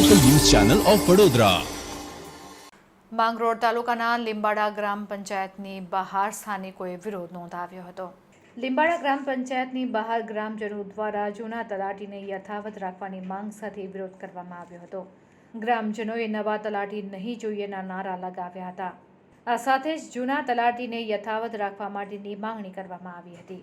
Channel of Vadodara Mangrol તાલુકાના લીંબાડા ગ્રામ પંચાયતની બહાર સ્થાનિકોએ વિરોધ નોંધાવ્યો હતો. લીંબાડા ગ્રામ પંચાયતની બહાર ગ્રામજનો દ્વારા જૂના તલાટીને યથાવત રાખવાની માંગ સાથે વિરોધ કરવામાં આવ્યો હતો. ગ્રામજનોએ નવા તલાટી નહીં જોઈએના નારા લગાવ્યા હતા. આ સાથે જ જૂના તલાટીને યથાવત રાખવા માટેની માંગણી કરવામાં આવી હતી.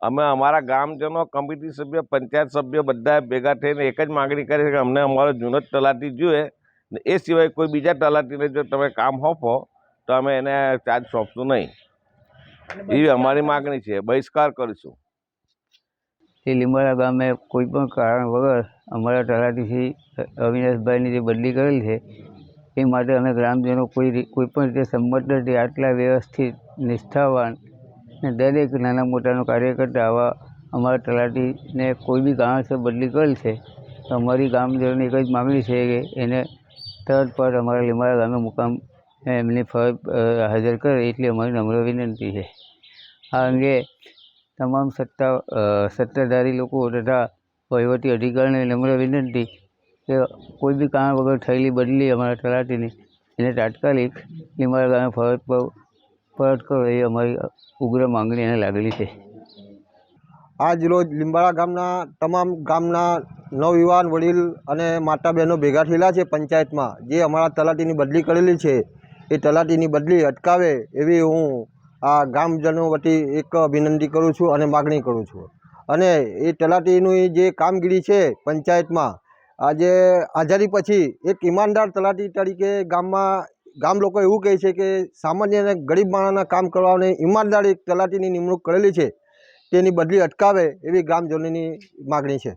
અમે અમારા ગ્રામજનો કમિટી સભ્ય પંચાયત સભ્ય બધા ભેગા થઈને એક જ માગણી કરી છે કે અમને અમારો જૂનો જ તલાટી જોઈએ. ને એ સિવાય કોઈ બીજા તલાટીને જો તમે કામ સોંપો તો અમે એને ચાર્જ સોંપશું નહીં. એવી અમારી માગણી છે. બહિષ્કાર કરીશું. એ લીંબાડા ગામે કોઈ પણ કારણ વગર અમારા તલાટીથી અવિનાશભાઈની જે બદલી કરેલી છે એ માટે અમે ગ્રામજનો કોઈ રી- કોઈ પણ રીતે સંમત નથી આટલા વ્યવસ્થિત નિષ્ઠાવાન ને દરેક નાના મોટાનો કાર્ય કરતા આવા અમારા તલાટીને કોઈ બી કારણસર બદલી કરેલ છે, તો અમારી ગામજનોની એક જ માગણી છે કે એને તરત પર અમારા લીંબાળા ગામે મુકામ એમની ફરજ હાજર કરે એટલી અમારી નમ્ર વિનંતી છે. આ અંગે તમામ સત્તા સત્તાધારી લોકો તથા વહીવટી અધિકારીને નમ્ર વિનંતી કે કોઈ બી કારણ વગર થયેલી બદલી અમારા તલાટીની, એને તાત્કાલિક લીંબાળા ગામે ફરજ પર પરત કરો એ અમારી ઉગ્ર માંગણી એને લાગેલી છે. આજ રોજ લીંબાડા ગામના તમામ ગામના નવયુવાન વડીલ અને માતા બહેનો ભેગા થયેલા છે પંચાયતમાં. જે અમારા તલાટીની બદલી કરેલી છે. એ તલાટીની બદલી અટકાવે એવી હું આ ગામજનો વતી એક વિનંતી કરું છું અને માગણી કરું છું. અને એ તલાટીની જે કામગીરી છે પંચાયતમાં, આજે આઝાદી પછી એક ઈમાનદાર તલાટી તરીકે ગામમાં ગામ લોકો એવું કહે છે કે સામાન્ય અને ગરીબ માણસના કામ કરવાને ઈમાનદારી તલાટીની નિમણૂક કરેલી છે, તેની બદલી અટકાવે એવી ગ્રામજનોની માગણી છે.